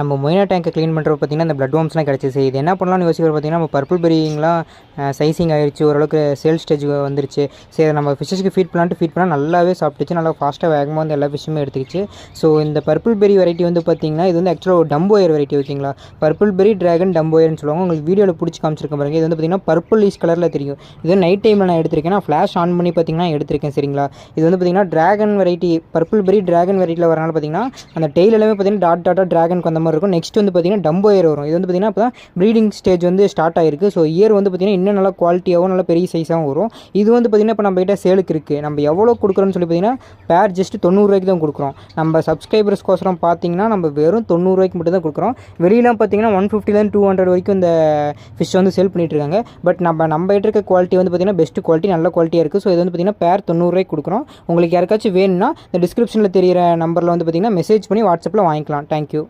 நம்ம மொயினா டேங்கை க்ளீன் பண்ணுறப்ப பார்த்தீங்கன்னா அந்த பிளட் வார்ம்ஸ்லாம் கிடச்சிச்சு. இது என்ன பண்ணலாம்னு யோசிக்கிற பார்த்தீங்கன்னா நம்ம பர்பிள் பெரியங்களாம் சைசிங் ஆயிடுச்சு ஓரளவுக்கு சேல் ஸ்டேஜ் வந்துருச்சு. சரி நம்ம ஃபிஷ்ஷஸ்க்கு ஃபீட் பண்ணலான்ட்டு ஃபீட் பண்ணால் நல்லாவே சாப்பிட்டுச்சு. நல்லா ஃபாஸ்ட்டாக வேகமாக வந்து எல்லா ஃபிஷ்ஷுமே எடுத்துக்கிச்சு. ஸோ இந்த பர்பிள் பெரி வெரைட்டி வந்து பார்த்தீங்கன்னா இது வந்து ஆக்சுவலாக ஒரு டம்போயர் வெரைட்டி ஓகேங்களா பர்பிள் பெரி ட்ராகன் டம்போயர்னு சொல்லுவாங்க. உங்களுக்கு வீடியோவில் பிடிச்சி காமிச்சிருக்க பாருங்க. இது வந்து பார்த்தீங்கன்னா பர்பிள் ஈஸ் கலரில் தெரியும். இது நைட் டைமில் நான் எடுத்திருக்கேன். நான் ஃப்ளாஷ் ஆன் பண்ணி பார்த்தீங்கன்னா எடுத்திருக்கேன். சரிங்களா? இது வந்து பார்த்தீங்கன்னா dragon variety purple berry dragon வெரைட்டியில் வரனால பார்த்தீங்கன்னா அந்த டெய்லெல்லாமே பார்த்திங்கன்னா பார்த்தீங்கன்னா டாட் டாட்டாக ட்ராகன் அந்த மாதிரி இருக்கும். நெக்ஸ்ட் வந்து பார்த்தீங்கன்னா டம்போயர் வரும். இது வந்து பார்த்தீங்கன்னா அப்போ தான் ப்ரீடிங் ஸ்டேஜ் வந்து ஸ்டார்ட் ஆயிருக்கு. ஸோ இயர் வந்து பார்த்தீங்கன்னா இன்னும் நல்லா குவாலிட்டியாகவும் நல்லா பெரிய சைஸாகவும் வரும். இது வந்து பார்த்தீங்கன்னா இப்போ நம்ம கிட்ட சேலுக்கு இருக்குது நம்ம எவ்வளோ கொடுக்குறோன்னு சொல்லி பார்த்தீங்கன்னா பேர் ஜஸ்ட் தொண்ணூறுரூவாய்க்கு தான் கொடுக்குறோம். நம்ம சப்ஸ்கிரைபர்ஸ்க்கோசரம் பார்த்தீங்கன்னா நம்ம வெறும் தொண்ணூறுரூவாய்க்கு மட்டும் தான் கொடுக்குறோம். வெளியெலாம் பார்த்தீங்கன்னா ஒன் ஃபிஃப்டிலேருந்து டூ ஹண்ட்ரட் வரைக்கும் இந்த ஃபிஷ் வந்து சேல் பண்ணிட்டு இருக்காங்க. பட் நம்ம நம்ம கிட்ட இருக்க குவாலிட்டி வந்து பார்த்தீங்கன்னா பெஸ்ட் குவாலிட்டி நல்ல குவாலிட்டியாக இருக்குது ஸோ இது வந்து பார்த்தீங்கன்னா பேர் தொண்ணூறுரூவாய்க்கு கொடுக்குறோம். உங்களுக்கு யாருக்காச்சும் வேணும்னா இந்த டிஸ்கிரிப்ஷனில் தெரியிற நம்பரில் வந்து பார்த்தீங்கன்னா மெசேஜ் பண்ணி வாட்ஸ்அப்பில் வாங்கிக்கலாம். தேங்க்யூ